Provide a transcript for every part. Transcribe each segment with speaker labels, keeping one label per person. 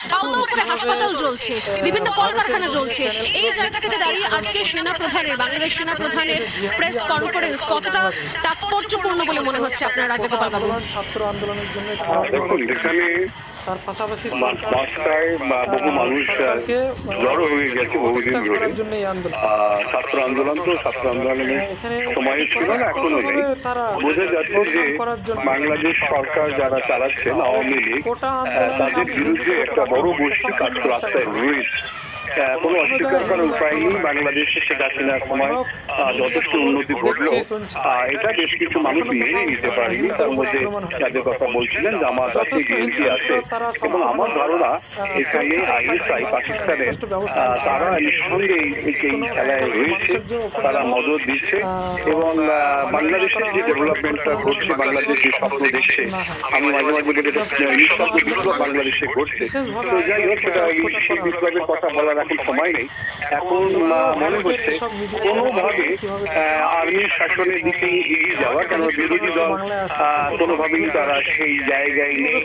Speaker 1: মালদা উপরে হাসপাতাল জ্বলছে বিভিন্ন কলকারখানা জ্বলছে এই জায়গা থেকে দাঁড়িয়ে আজকে সেনা প্রধানের বাংলাদেশ সেনা প্রধানের প্রেস কনফারেন্স কতটা তাৎপর্যপূর্ণ বলে মনে হচ্ছে আপনার রাজাগোপাল বাবু
Speaker 2: ছাত্র আন্দোলনের জন্য
Speaker 3: দেখুন এখানে
Speaker 2: তার পাশাপাশি
Speaker 3: বহু মানুষ জড়ো হয়ে গেছে বহুদিন ধরে। ছাত্র আন্দোলন তো ছাত্র আন্দোলনের সময় ছিল না এখনও নেই। বোঝা যাচ্ছে যে বাংলাদেশ সরকার যারা চালাচ্ছেন আওয়ামী লীগ তাদের বিরুদ্ধে একটা বড় গোষ্ঠী কাজ রাস্তায় রয়েছে। কোনো অস্বীকার করার উপায় নেই। বাংলাদেশে শেখ সময় যথেষ্ট উন্নতি ঘটলো। এটা বেশ কিছু মানুষ মেনে নিতে পারেনি। তার মধ্যে যাদের কথা বলছিলেন, জামাত আছে, বিএনপি আছে, এবং আমার ধারণা এখানে আইএসআই, পাকিস্তানের তারা নিঃসন্দেহে এই খেলায় রয়েছে। তারা মদত দিচ্ছে এবং বাংলাদেশের যে ডেভেলপমেন্টটা ঘটছে, বাংলাদেশ যে স্বপ্ন দেখছে, আমি মাঝে মাঝে বলি বাংলাদেশে ঘটছে। তো যাই হোক, সেটা এই বিপ্লবের কথা বলার এখন সময় নেই এখন মনে হচ্ছে কোনোভাবে আর্মির শাসনের দিকে এগিয়ে যাওয়া কেন বিরোধী দল কোনোভাবেই তারা সেই জায়গায় নেই।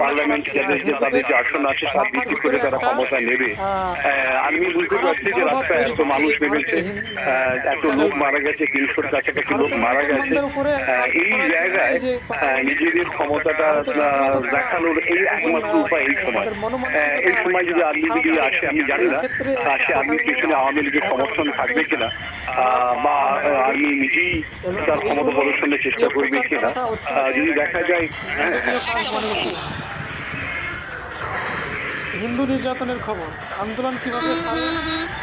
Speaker 3: পার্লামেন্ট যাদের যে তাদের যে আসন আছে তার ভিত্তি করে তারা ক্ষমতা নেবে। আহ, আমি বুঝতে পারছি যে রাস্তায় এত মানুষ নেমেছে এত লোক মারা গেছে তিনশোর কাছাকাছি লোক মারা গেছে। এই জায়গায় নিজেদের ক্ষমতাটা দেখানোর এই একমাত্র উপায় এই সময়। এই সময় যদি আর্মি যদি আসে আমি জানি না সে আর্মির পেছনে আওয়ামী লীগের সমর্থন থাকবে কিনা? বা আর্মি নিজেই তার ক্ষমতা প্রদর্শনের চেষ্টা করবে কিনা? যদি দেখা যায় হ্যাঁ।
Speaker 2: হিন্দু নির্যাতনের খবর। আন্দোলন কীভাবে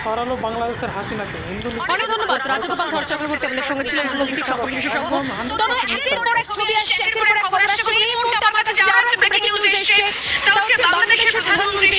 Speaker 2: সরালো বাংলাদেশের হাসিনাকে? হিন্দু
Speaker 1: অনেক ধন্যবাদ। রাজগোপাল ভট্ট চক্রবর্তী আমাদের সঙ্গে ছিলেন। রাজনৈতিক সংবাদ বিশেষজ্ঞ তবে একের পর এক ছবি আসছে একের পর এক খবর আসছে। এই মুহূর্তে কাছে ব্রেকিং নিউজ এসেছে তা হচ্ছে বাংলাদেশের প্রধানমন্ত্রী